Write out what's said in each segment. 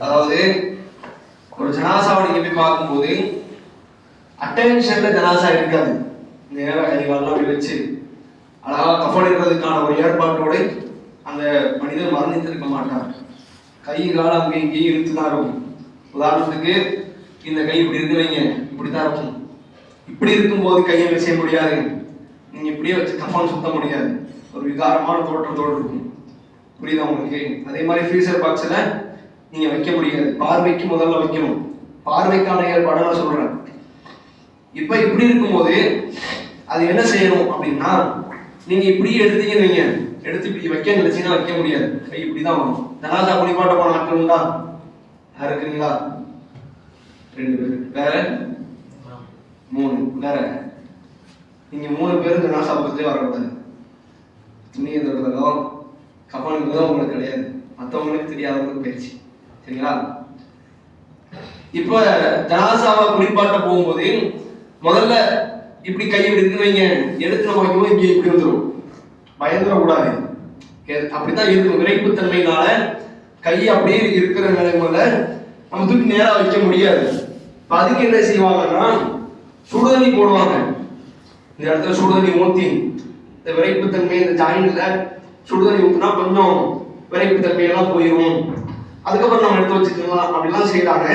அதாவது ஒரு ஜனாசாவை நீங்க போய் பார்க்கும்போது அட்டென்ஷன்ல ஜனாசா இருக்காது. நேர கைகாலெல்லாம் அப்படி வச்சு அழகா கஃபன் இருக்கிறதுக்கான ஒரு ஏற்பாட்டோடு அந்த மனிதர் மரணித்திருக்க மாட்டார். கை காலம் அங்கே இங்கேயும் இழுத்து தான் இருக்கும். உதாரணத்துக்கு இந்த கை இப்படி இருக்கு வைங்க இப்படி தான் இருக்கும். இப்படி இருக்கும்போது கையை செய்ய முடியாது. நீங்க இப்படியே வச்சு கஃபான் சுத்த முடியாது ஒரு விகாரமான தோற்றத்தோடு இருக்கும். புரியுதா உங்களுக்கு? அதே மாதிரி ஃப்ரீசர் பாக்ஸ்ல நீங்க வைக்க முடியாது. பார்வைக்கு முதல்ல வைக்கணும். பார்வைக்கான ஏற்பாடு நான் சொல்றேன். இப்ப இப்படி இருக்கும்போது அது என்ன செய்யணும் அப்படின்னா நீங்க இப்படி எடுத்தீங்கன்னு வைங்க. எடுத்து இப்படி வைக்க நினைச்சீங்கன்னா வைக்க முடியாது. கை இப்படிதான் வரும். ஜனாதா குளிப்பாட்ட போன ஆட்கள் உண்டா? யார் இருக்குங்களா ரெண்டு பேர். வேற? மூணு. வேற? நீங்க மூணு பேரும் ஜனாசா பக்கத்தே வரக்கூடாது. துணியை தொடுறதோ கப்பனுக்கு தான் உங்களுக்கு கிடையாது. மற்றவங்களுக்கு தெரியாதவங்களுக்கு பயிற்சி சரிங்களா? இப்ப ஜனாசாவை குளிப்பாட்ட போகும்போது முதல்ல இப்படி கை இப்படி வைங்க. எடுத்து நம்ம வைக்கும்போது இங்கே இப்படி வந்துடும் பயந்துடக்கூடாது கூடாது அப்படித்தான் இருக்கும். விரைப்புத்தன்மையினால கை அப்படியே இருக்கிற நிலைமையில நம்ம தூக்கி நேரா வைக்க முடியாது. இப்ப அதுக்கு என்ன செய்வாங்கன்னா சுடுதண்ணி போடுவாங்க. இந்த இடத்துல சுடுதண்ணி ஊத்தி இந்த விரைப்புத்தன்மை இந்த ஜாயின்ட்ல சுடுதண்ணி ஊற்றினா கொஞ்சம் விரைப்பு தன்மையெல்லாம் போயிடும் அதுக்கப்புறம் நம்ம எடுத்து வச்சுக்கலாம் அப்படிலாம் செய்யறாங்க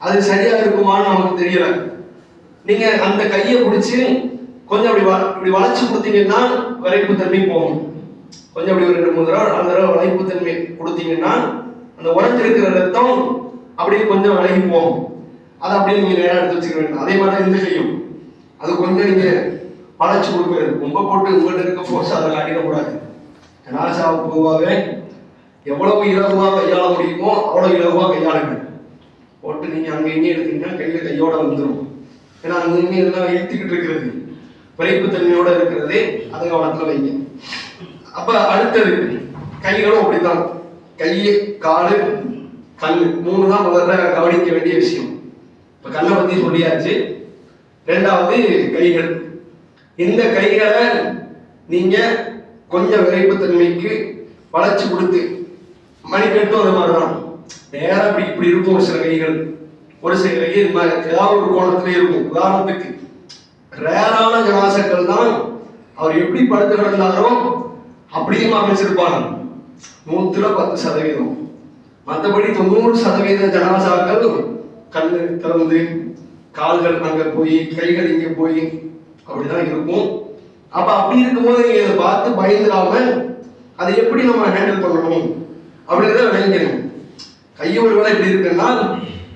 அது சரியா இருக்குமான்னு நமக்கு தெரியல. நீங்க அந்த கையை பிடிச்சி கொஞ்சம் அப்படி இப்படி வளைச்சு கொடுத்தீங்கன்னா விரைப்புத்தன்மை போகும். கொஞ்சம் அப்படி ஒரு ரெண்டு மூணு தடவை நாலு தடவை வளைப்பு தன்மை கொடுத்தீங்கன்னா அந்த உடஞ்சிருக்கிற ரத்தம் அப்படியே கொஞ்சம் விலகி போகும். அதை அப்படியே நீங்க நேரம் எடுத்து வச்சுக்க வேண்டும். அதே மாதிரி தான் இந்த கையும். அது கொஞ்சம் நீங்க வளைச்சு கொடுக்க ரொம்ப போட்டு உங்கள்கிட்ட இருக்க ஃபோர்ஸ் அதில் காட்டிடக்கூடாது ஜனாசாவை பொதுவாகவே எவ்வளவு இலகுவாக கையாள முடியுமோ அவ்வளவு இலகுவாக கையாளுங்க போட்டு நீங்கள் அங்கே இங்கே எடுத்தீங்கன்னா கையில் கையோட வந்துடும் ஏன்னா அங்கே இங்கே இதெல்லாம் இழுத்துக்கிட்டு இருக்கிறது. விரைப்பு தன்மையோட இருக்கிறது. அதை கவனத்துல வைங்க. அப்போ அடுத்தது கைகளும் அப்படித்தான். கை காலு கல் மூணு தான் முதல்ல கவனிக்க வேண்டிய விஷயம். இப்போ கண்ணை பற்றி சொல்லியாச்சு. ரெண்டாவது கைகள். இந்த கைகளை நீங்க கொஞ்சம் விரைப்புத்தன்மைக்கு வளைச்சு கொடுத்து மணிக்கட்டும் அது மாதிரிதான். நேரம் இப்படி இப்படி இருக்கும் ஒரு சில கைகள். ஒரு சில கை இந்த மாதிரி ஏதாவது ஒரு கோணத்திலே இருக்கும். உதாரணத்துக்கு ரேரான ஜனாசக்கள் தான் அவர் எப்படி படுத்து கிடந்தாரோ அப்படியும் அமைச்சிருப்பாங்க. நூத்துல பத்து சதவீதம். மற்றபடி தொண்ணூறு சதவீத ஜனாசாக்கள் கண்ணு திறந்து கால்கள் அங்க போய் கைகள் இங்க போய் அப்படிதான் இருக்கும். அப்ப அப்படி இருக்கும்போது நீங்க இதை பார்த்து பயந்துடாம அதை எப்படி நம்ம ஹேண்டில் பண்ணணும்? அப்படின்றத விளங்கிக்கணும் கையோடு வேலை இப்படி இருக்குன்னா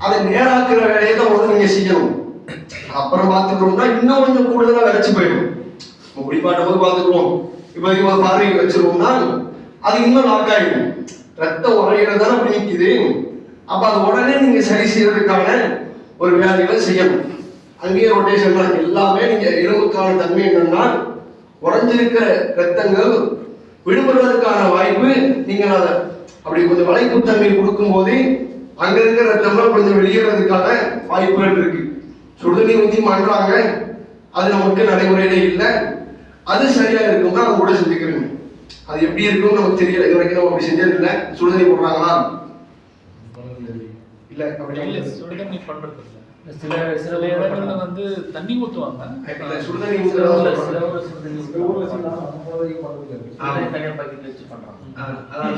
அதை நேராக்குற வேலையை தான் முதல்ல நீங்க செய்யணும். அப்புறம் பார்த்துட்டோம்னா இன்னும் கொஞ்சம் கூடுதலாக விளைச்சி போயிடும். நம்ம குடிப்பாட்டும் போது பார்த்துக்குவோம். இப்போ இவங்க பார்வை வச்சிருவோம்னா அது இன்னும் லாக் ஆகிடும் ரத்த உரையில தானே அப்படி நிக்குது. அப்ப அது உடனே நீங்க சரி செய்யறதுக்கான ஒரு வேலைகளை செய்யணும். அங்கேயே ரொட்டேஷன் தான் எல்லாமே நீங்க எலும்புக்கான தன்மை என்னன்னா உறைஞ்சிருக்கிற ரத்தங்கள் விடுபடுவதற்கான வாய்ப்பு நீங்கள் அதை அப்படி கொஞ்சம் வளைப்புத்தன்மை கொடுக்கும்போது அங்க இருக்கிற ரத்தம்லாம் கொஞ்சம் வெளியேறதுக்கான வாய்ப்புகள் இருக்கு. சுடுதண்ணி ஊற்றி மாட்டுறாங்க. அது நமக்கு நடைமுறையில இல்லை. அது சரியா இருக்கும்னா நம்ம கூட செஞ்சுக்கிறோங்க அது எப்படி இருக்கும்னு நமக்கு தெரியல. இது வரைக்கும் நம்ம அப்படி செஞ்சதில்லை. சுடுதண்ணி போடுறாங்களா? இல்ல அப்படி. சுடுதண்ணி இல்ல சில சில இடங்கள்ல வந்து தண்ணி ஊத்துவாங்க. இல்ல, சுடுதண்ணி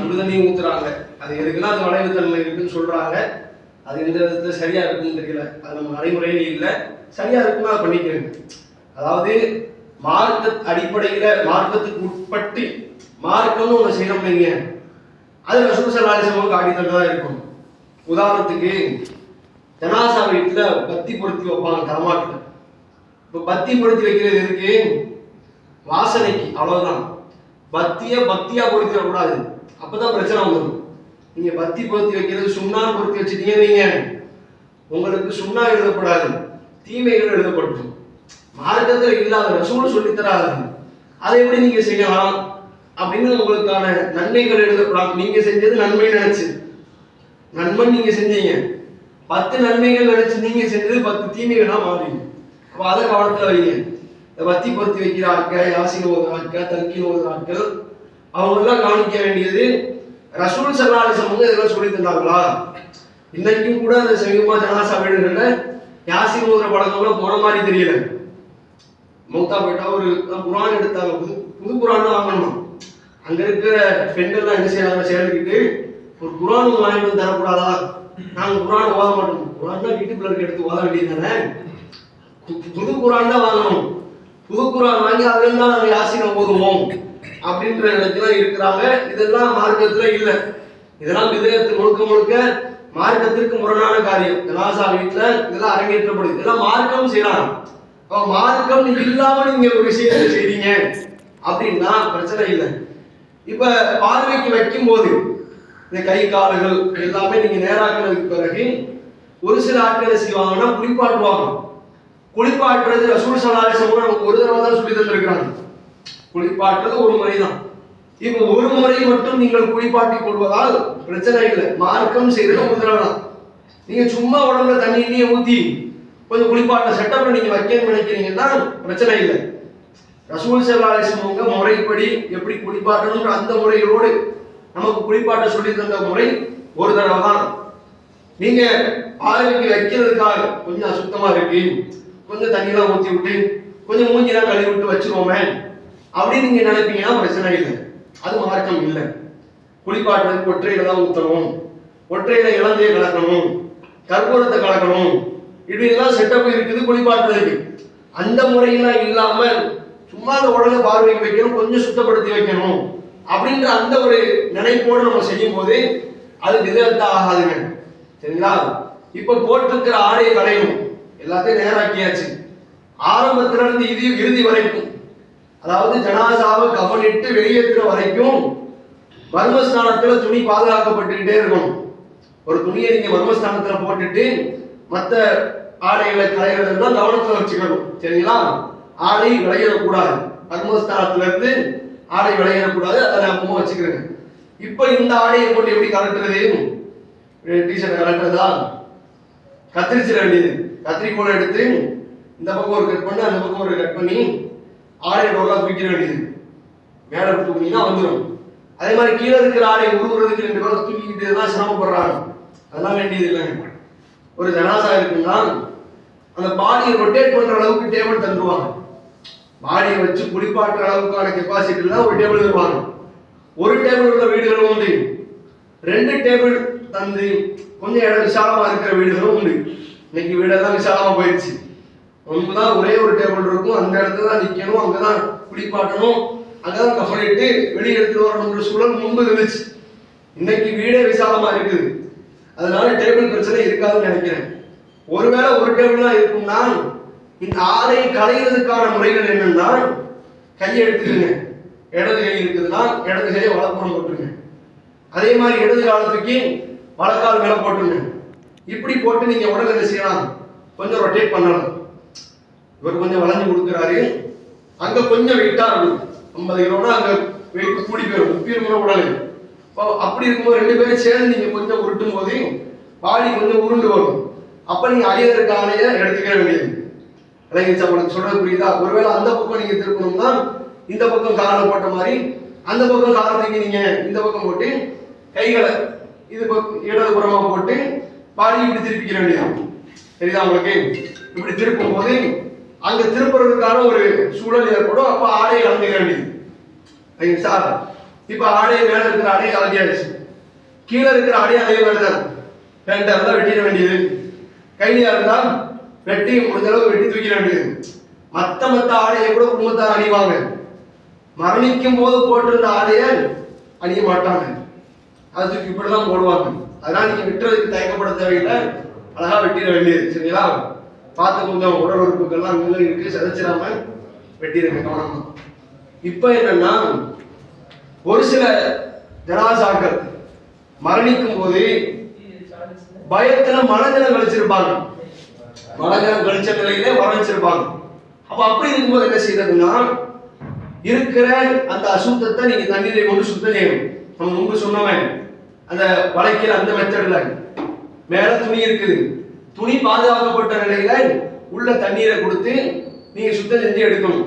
சுடுதண்ணி ஊத்துறாங்க. அது எதுக்குன்னா அது வளைவுத்தன்மை இருக்குன்னு சொல்றாங்க. அது எந்த விதத்துல சரியா இருக்குன்னு தெரியல. அது நம்ம நடைமுறையில இல்ல. சரியா இருக்குன்னா அதை அதாவது மார்க்க அடிப்படையில மார்க்கத்துக்கு உட்பட்டு மார்க்கம்னு ஒண்ணு செய்யணும் நீங்க அது ரசூல் சல்லாலிசமும் காட்டி தந்ததா இருக்கும் உதாரணத்துக்கு ஜனாசா வீட்டுல பத்தி பொருத்தி வைப்பாங்க தரமாட்டில் இப்போ பத்தி பொருத்தி வைக்கிறது எதுக்கு? வாசனைக்கு அவ்வளவுதான். பத்தியை பக்தியா பொருத்தி வரக்கூடாது அப்பதான் பிரச்சனை வந்துடும் நீங்க பத்தி பொருத்தி வைக்கிறது சுண்ணா பொருத்தி வச்சுட்டீங்க நீங்க உங்களுக்கு சுண்ணா எழுதப்படாது. தீமைகள் எழுதப்படும் மார்க்கத்தில் இல்லாத ரசூல் சொல்லித்தராது. அதை எப்படி நீங்க செய்யலாம்? அப்படின்னு உங்களுக்கான நன்மைகள் எழுதப்படாது. நீங்க செஞ்சது நன்மை நினைச்சு. நன்மை நீங்க செஞ்சீங்க. பத்து நன்மைகள் நினைச்சு நீங்க செஞ்சது பத்து தீமைகளா மாறுவீங்க. அப்ப அதை கவனத்துல வைங்க. இந்த வத்தி பொருத்தி வைக்கிற ஆட்கள் யாசின் ஓதுற ஆட்கள் தல்கீன் ஓதுற ஆட்கள் அவங்கெல்லாம் கவனிக்க வேண்டியது ரசூல் சல்லாலிசம் வந்து இதெல்லாம் சொல்லி தந்தாங்களா இன்னைக்கும் கூட அந்த சமீபமா ஜனாசா வீடுகள்ல யாசின் ஓதுற பழக்கம்லாம் போன மாதிரி தெரியல. மௌத்தா போயிட்டா ஒரு குரான் எடுத்தாங்க. புது புது குரான் வாங்கணும்? அங்க இருக்கிற பெண்கள்லாம் என்ன செய்யறாங்க சேர்ந்துக்கிட்டு ஒரு குரான் வாங்கிட்டு வந்து தரக்கூடாதா? நாங்க குரான் ஓத மாட்டோம். குரான் தான் வீட்டுக்குள்ள இருக்க எடுத்து ஓத வேண்டியது தானே? புது குரான் தான் வாங்கணும். புது குரான் வாங்கி அதுல தான் நாங்கள் யாசினை ஓதுவோம். அப்படின்ற இடத்துல இருக்கிறாங்க. இதெல்லாம் மார்க்கத்தில் இல்லை. இதெல்லாம் விதயத்து முழுக்க முழுக்க மார்க்கத்திற்கு முரணான காரியம். கலாசா வீட்டில் இதெல்லாம் அரங்கேற்றப்படுது. இதெல்லாம் மார்க்கம் செய்யறாங்க அப்போ மார்க்கம் இல்லாமல் நீங்கள் ஒரு விஷயத்தை செய்றீங்க. அப்படின்னா பிரச்சனை இல்லை. இப்போ பார்வைக்கு வைக்கும் போது இந்த கை கால்கள் எல்லாமே நீங்க நேராக்கினதுக்கு பிறகு ஒரு சில ஆட்கள் என்ன செய்வாங்கன்னா குளிப்பாட்டுவாங்க. குளிப்பாட்டுறது ரசூல் சலாசமும் நமக்கு ஒரு தடவை தான் சொல்லி தந்திருக்கிறாங்க. குளிப்பாட்டுறது ஒரு முறை தான் இப்போ ஒரு முறை மட்டும் நீங்கள் குளிப்பாட்டிக் கொள்வதால் பிரச்சனை இல்லை. மார்க்கம் செய்யறது ஒரு தடவை தான் நீங்க சும்மா உடம்புல தண்ணி நீங்க ஊத்தி கொஞ்சம் குளிப்பாட்ட செட்டப்ல நீங்க வைக்கணும்னு நினைக்கிறீங்கன்னா பிரச்சனை இல்லை. ரசூல் சல்லாஹம் முறைப்படி எப்படி குளிப்பாட்டணும்ன்ற அந்த முறைகளோடு நமக்கு குறிப்பாட்ட சொல்லி தந்த முறை ஒரு தடவை தான். நீங்க பார்வைக்கு வைக்கிறதுக்காக கொஞ்சம் அசுத்தமா இருக்கு. கொஞ்சம் தண்ணியெல்லாம் ஊற்றி விட்டு கொஞ்சம் மூஞ்சிலாம் கழுவி விட்டு வச்சிருவோமே. அப்படின்னு நீங்க நினைப்பீங்கன்னா பிரச்சனை இல்லை. அது மார்க்கம் இல்லை. குளிப்பாட்டுறதுக்கு ஒற்றையில தான் ஊற்றணும் ஒற்றையில இளந்தையை கலக்கணும். கற்பூரத்தை கலக்கணும். இப்படி எல்லாம் செட்டப் இருக்குது குளிப்பாட்டுறதுக்கு. அந்த முறையெல்லாம் இல்லாம சும்மா அந்த உடலை பார்வைக்கு வைக்கணும் கொஞ்சம் சுத்தப்படுத்தி வைக்கணும். அப்படின்ற அந்த ஒரு நினைப்போடு நம்ம செய்யும் போது அது விதத்தா ஆகாதுங்க. சரிங்களா? இப்ப போட்டிருக்கிற ஆடையை களையும் எல்லாத்தையும் நேராக்கியாச்சு ஆரம்பத்துல இருந்து இது இறுதி வரைக்கும். அதாவது ஜனாசாவை கவனிட்டு வெளியேற்றுற வரைக்கும் மர்மஸ்தானத்துல துணி பாதுகாக்கப்பட்டுக்கிட்டே இருக்கணும். ஒரு துணியை நீங்க மர்மஸ்தானத்துல போட்டுட்டு மத்த ஆடைகளை களையிறதுன்னா கவனத்துல வச்சுக்கணும். சரிங்களா? ஆடை விளையிடக்கூடாது மர்மஸ்தானத்துல இருந்து ஆடை விளையிடக்கூடாது அதை ஞாபகமா வச்சுக்கிறேங்க. இப்போ இந்த ஆடையை போட்டு எப்படி கலட்டுறது டிஷர்ட் கலட்டுறதா கத்திரிச்சிட வேண்டியது. கத்திரிக்கோலை எடுத்து இந்த பக்கம் ஒரு கட் பண்ணி அந்த பக்கம் ஒரு கட் பண்ணி ஆடையை டோலாக தூக்கிட வேண்டியது. மேலே தூக்கினீங்கன்னா வந்துடும் அதே மாதிரி கீழே இருக்கிற ஆடையை உருவுறதுக்கு ரெண்டு பேரும் தூக்கிக்கிட்டு தான் சிரமப்படுறாங்க. அதெல்லாம் வேண்டியது இல்லைங்க. ஒரு ஜனாசா இருக்குன்னா அந்த பாடியை ரொட்டேட் பண்ற அளவுக்கு டேபிள் தந்துருவாங்க. பாடியை வச்சு குளிப்பாட்டுற அளவுக்கான கெப்பாசிட்டில ஒரு டேபிள் இருப்பாங்க ஒரு டேபிள் உள்ள வீடுகளும் உண்டு. ரெண்டு டேபிள் தந்து கொஞ்சம் இடம் விசாலமாக இருக்கிற வீடுகளும் உண்டு. இன்னைக்கு வீடெல்லாம் விசாலமாக போயிடுச்சு தான் ஒரே ஒரு டேபிள் இருக்கும். அந்த இடத்துல தான் நிற்கணும் அங்கே தான் குடிப்பாட்டணும் குளிப்பாட்டணும். அங்கதான் கஃபனிட்டு வெளியே எடுத்துட்டு வரணுன்ற சூழல் முன்பு இருந்துச்சு. இன்னைக்கு வீடே விசாலமாக இருக்குது. அதனால டேபிள் பிரச்சனை இருக்காதுன்னு நினைக்கிறேன். ஒருவேளை ஒரு டேபிள் தான் இருக்கும்னா இந்த ஆடை களைவதற்கான முறைகள் என்னன்னா கையை எடுத்துக்கங்க இடது கை இருக்குதுன்னா இடது கையை வலப்புறம் போட்டுருங்க. அதே மாதிரி இடது காலத்துக்கு வலக்கால் மேலே போட்டுருங்க. இப்படி போட்டு நீங்கள் உடல் என்ன செய்யலாம்? கொஞ்சம் ரொட்டேட் பண்ணலாம். இவர் கொஞ்சம் வளைஞ்சு கொடுக்குறாரு. அங்கே கொஞ்சம் வெயிட்டாக இருக்கும் ஐம்பது கிலோனா அங்கே வெயிட் கூடி போயிடும். முப்பீர் உடல். இப்போ அப்படி இருக்கும்போது ரெண்டு பேரும் சேர்ந்து நீங்கள் கொஞ்சம் உருட்டும் போது பாடி கொஞ்சம் உருண்டு வரும். அப்போ நீங்கள் அழியதற்கு ஆணைய எடுத்துக்க வேண்டியது. விளங்கிச்சா உங்களுக்கு சொல்றது புரியுதா? ஒருவேளை அந்த பக்கம் நீங்க திருப்பணும்னா இந்த பக்கம் காலை போட்ட மாதிரி அந்த பக்கம் காலத்துக்கு நீங்க இந்த பக்கம் போட்டு கைகளை இது பக்கம் இடது புறமா போட்டு பாடி இப்படி திருப்பிக்க வேண்டியது சரிதா உங்களுக்கு? இப்படி திருப்பும் போது அங்க திருப்புறதுக்கான ஒரு சூழல் ஏற்படும். அப்ப ஆடையை கலந்துக்க வேண்டியது. சார் இப்ப ஆடை மேல இருக்கிற ஆடையை கலந்தியாச்சு கீழே இருக்கிற ஆடை அதே மாதிரி தான். பேண்டா இருந்தா வெட்டிட வேண்டியது. கைலியா இருந்தால் வெட்டி முடிஞ்ச அளவு வெட்டி தூக்கிட வேண்டியது மத்த மத்த ஆடையை கூட குடும்பத்தார் அணிவாங்க. மரணிக்கும் போது போட்டிருந்த ஆடையை அணிய மாட்டாங்க. அது தூக்கி இப்படிதான் போடுவாங்க. அதனால நீங்க விட்டுறதுக்கு தயக்கப்பட தேவையில்லை. அழகா வெட்டிட வேண்டியது சரிங்களா? பார்த்து கொஞ்சம் உடல் உறுப்புகள்லாம் அங்கே இருக்கு. சிதைச்சிடாம வெட்டிடுங்க கவனமா. இப்போ என்னன்னா ஒரு சில ஜனாசாக்கள் மரணிக்கும் போது பயத்துல மனதினம் கழிச்சிருப்பாங்க. மனதினம் கழிச்ச நிலையிலே வரவச்சிருப்பாங்க அப்ப அப்படி இருக்கும்போது என்ன செய்யறதுன்னா இருக்கிற அந்த அசுத்தத்தை நீங்க தண்ணீரை கொண்டு சுத்தம் செய்யணும். நம்ம முன்பு சொன்னவன் அந்த வளைக்கிற அந்த மெத்தட்ல மேல துணி இருக்குது. துணி பாதுகாக்கப்பட்ட நிலையில உள்ள தண்ணீரை கொடுத்து நீங்க சுத்தம் செஞ்சு எடுக்கணும்.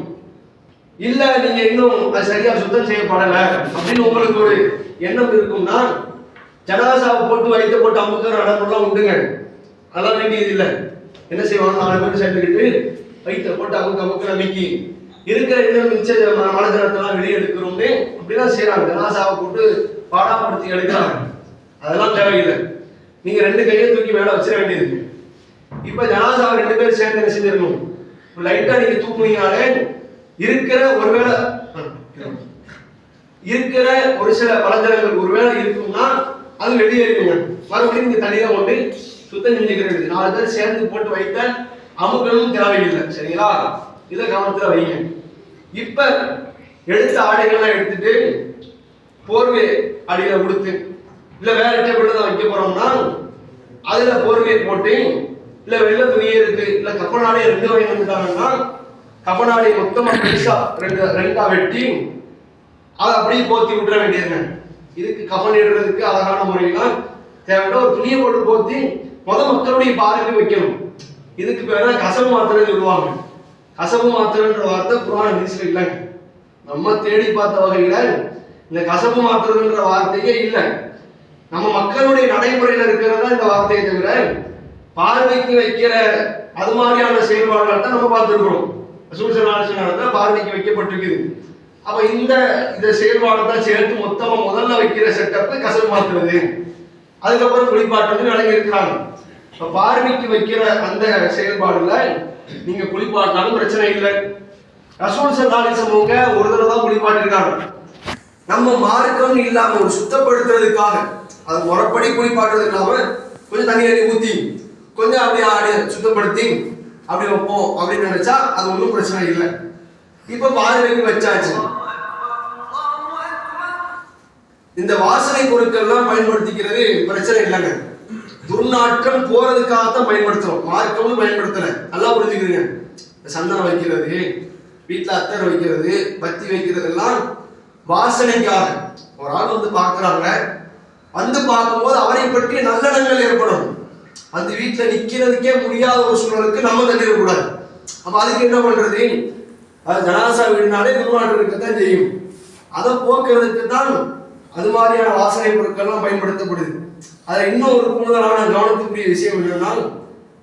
இல்ல நீங்க இன்னும் அது சரியா சுத்தம் செய்யப்படல அப்படின்னு உங்களுக்கு ஒரு எண்ணம் இருக்கும்னா ஜனாசாவை போட்டு வைத்த போட்டு அமுக்கிற நடமெல்லாம் உண்டுங்க. அதெல்லாம் வேண்டியது இல்லை. என்ன செய்வாங்க? நாலு பேர் சேர்ந்துக்கிட்டு வயிற்ற போட்டு அவங்க அமுக்கு நம்பிக்கை இருக்கிற இன்னும் மிச்ச ம- மலஜலத்தெல்லாம் வெளியே எடுக்கிறோம்னு அப்படிதான் செய்யறாங்க ஜனாசாவை போட்டு பாடாப்படுத்தி எடுக்கிறாங்க. அதெல்லாம் தேவையில்லை. நீங்க ரெண்டு கையை தூக்கி மேல வச்சிட வேண்டியது. இப்ப ஜனாசாவை ரெண்டு பேர் சேர்ந்து என்ன செஞ்சிருக்கணும் லைட்டா நீங்க தூக்குனீங்கனாலே இருக்கிற ஒருவேளை இருக்கிற ஒரு சில பலஞ்சலங்கள் ஒருவேளை இருக்கும்னா அது வெளியேறுங்க மறுபடியும் நீங்க தனியா கொண்டு சுத்தம் செஞ்சுக்கிறது நாலு பேர் சேர்ந்து போட்டு வைத்தால் அமுக்கணும் தேவையில்லை. சரிங்களா? இதை கவனத்தில் வைங்க. இப்ப எடுத்த ஆடைகள்லாம் எடுத்துட்டு போர்வை அடியில கொடுத்து இல்ல வேற டேபிள்ல தான் வைக்க போறோம்னா அதுல போர்வையை போட்டு இல்ல வெள்ள துணியே இருக்கு இல்ல கப்பனாடே ரெண்டு வகை வந்துட்டாங்கன்னா கப்பனாடை மொத்தமா பெருசா ரெண்டு ரெண்டா வெட்டி அதை அப்படியே போத்தி விட்டுற வேண்டியதுங்க இதுக்கு கபன் இடுறதுக்கு அழகான முறையெல்லாம் தேவையான ஒரு துணியை போட்டு போத்தி முத மக்களுடைய பார்வைக்கு வைக்கணும். இதுக்கு பேரா கசவு மாத்திரை சொல்லுவாங்க. கசவு மாத்திரைன்ற வார்த்தை புராண ஹதீஸ்ல இல்லைங்க. நம்ம தேடி பார்த்த வகையில இந்த கசப்பு மாத்துறதுன்ற வார்த்தையே இல்லை. நம்ம மக்களுடைய நடைமுறையில இருக்கிறதா இந்த வார்த்தையை தவிர பார்வைக்கு வைக்கிற அது மாதிரியான செயல்பாடுகள் தான் நம்ம பார்த்துருக்கிறோம். சூழ்நிலை பார்வைக்கு வைக்கப்பட்டிருக்குது. அப்ப இந்த இந்த செயல்பாடு தான் சேர்த்து மொத்தமா முதல்ல வைக்கிற செட்டப் கசவு மாத்துறது அதுக்கப்புறம் குளிப்பாட்டுறது விளங்கி இருக்கிறாங்க இப்ப பார்வைக்கு வைக்கிற அந்த செயல்பாடுல நீங்க குளிப்பாட்டினாலும் பிரச்சனை இல்லை. ரசூல் சல்லாலிசம் அவங்க ஒரு தடவை தான் குளிப்பாட்டிருக்காங்க நம்ம மார்க்கம் இல்லாம ஒரு சுத்தப்படுத்துறதுக்காக அது முறைப்படி குளிப்பாட்டுறதுக்காக கொஞ்சம் தண்ணி அள்ளி ஊத்தி கொஞ்சம் அப்படியே ஆடி சுத்தப்படுத்தி அப்படி வைப்போம் அப்படின்னு நினைச்சா அது ஒன்றும் பிரச்சனை இல்லை. இப்ப பார்வைக்கு வச்சாச்சு. இந்த வாசனை பொருட்கள்லாம் பயன்படுத்திக்கிறது பிரச்சனை இல்லைங்க. துர்நாற்றம் போறதுக்காகத்தான் பயன்படுத்துறோம். மார்க்கமும் பயன்படுத்தல. நல்லா புரிஞ்சுக்கிறீங்க. இந்த சந்தனம் வைக்கிறது வீட்டில் அத்தர் வைக்கிறது பத்தி வைக்கிறதெல்லாம் வாசனைக்காக. ஒரு ஆள் வந்து பார்க்குறாங்க. வந்து பார்க்கும்போது அவரை பற்றி நல்லெண்ணங்கள் ஏற்படும். அந்த வீட்டில் நிற்கிறதுக்கே முடியாத ஒரு சூழலுக்கு நம்ம தள்ளிடக்கூடாது. அப்போ அதுக்கு என்ன பண்ணுறது அது ஜனாசா வீடுனாலே துர்நாற்றம் இருக்கத்தான் செய்யும். அதை போக்குறதுக்கு தான் அது மாதிரியான வாசனை பொருட்கள்லாம் பயன்படுத்தப்படுது. அதில் இன்னும் ஒரு கூடுதலான கவனத்துக்குரிய விஷயம் என்னன்னா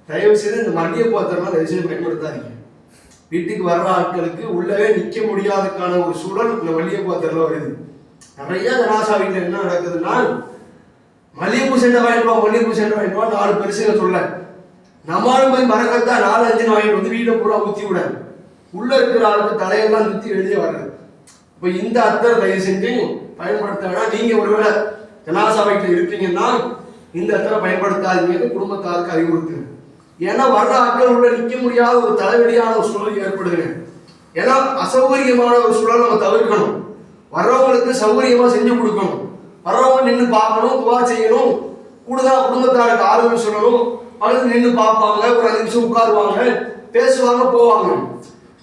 தயவு செய்து இந்த மல்லிகை பாத்திரம்லாம் தயவு செய்து பயன்படுத்தாதீங்க. வீட்டுக்கு வர்ற ஆட்களுக்கு உள்ளவே நிற்க முடியாததுக்கான ஒரு சூழல் இந்த மல்லிகை பாத்திரம்ல வருது. நிறைய ஜனாசா வீட்டில் என்ன நடக்குதுன்னா மல்லிகைப்பூ செண்டை வாங்கிட்டு வா மல்லிகைப்பூ செண்டை வாங்கிட்டு வா நாலு பெருசுங்க சொல்ல. நம்மளும் போய் மறக்கத்தா நாலு அஞ்சு வாங்கிட்டு வந்து வீட்டை பூரா ஊற்றி விட உள்ள இருக்கிற ஆளுக்கு தலையெல்லாம் சுற்றி வெளியே வர்றது. இப்போ இந்த அத்தர் தயவு செஞ்சு பயன்படுத்த வேணாம் நீங்கள் ஒருவேளை ஜனாசபைக்கு இருப்பீங்கன்னா இந்த அத்தரை பயன்படுத்தாதீங்கன்னு குடும்பத்தாருக்கு அறிவுறுத்துங்க. ஏன்னா வர்ற ஆட்கள் உள்ள நிற்க முடியாத ஒரு தலைவலியான ஒரு சூழல் ஏற்படுதுங்க. ஏன்னா அசௌகரியமான ஒரு சூழல் நம்ம தவிர்க்கணும். வர்றவங்களுக்கு சௌகரியமாக செஞ்சு கொடுக்கணும். வர்றவங்க நின்று பார்க்கணும் துவா செய்யணும். கூடுதலாக குடும்பத்தாருக்கு ஆறுதல் சொல்லணும். அல்லது நின்று பார்ப்பாங்க ஒரு அஞ்சு நிமிஷம் உட்காருவாங்க பேசுவாங்க போவாங்க.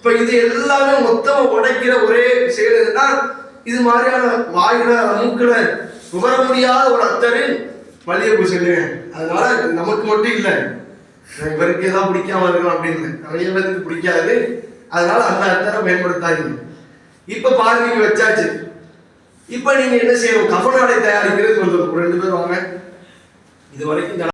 இப்ப இது எல்லாமே மொத்தமா உடைக்கிற ஒரே செயல் எதுனா இது மாதிரியான வாயில மூக்குல நுகர முடியாத ஒரு அத்தரில் மல்லிகைப்பூ செல்லுங்க அதனால நமக்கு மட்டும் இல்லை இவருக்கு எல்லாம் பிடிக்காம இருக்கலாம் அப்படின்னு நிறைய பேருக்கு பிடிக்காது. அதனால அந்த அத்தரை பயன்படுத்தாதீங்க இப்ப பார்வைக்கு வச்சாச்சு. இப்ப நீங்க என்ன செய்யணும்? கபநாடை தயாரிக்கிறது கொஞ்சம் ரெண்டு பேர் வாங்க. இது வரைக்கும்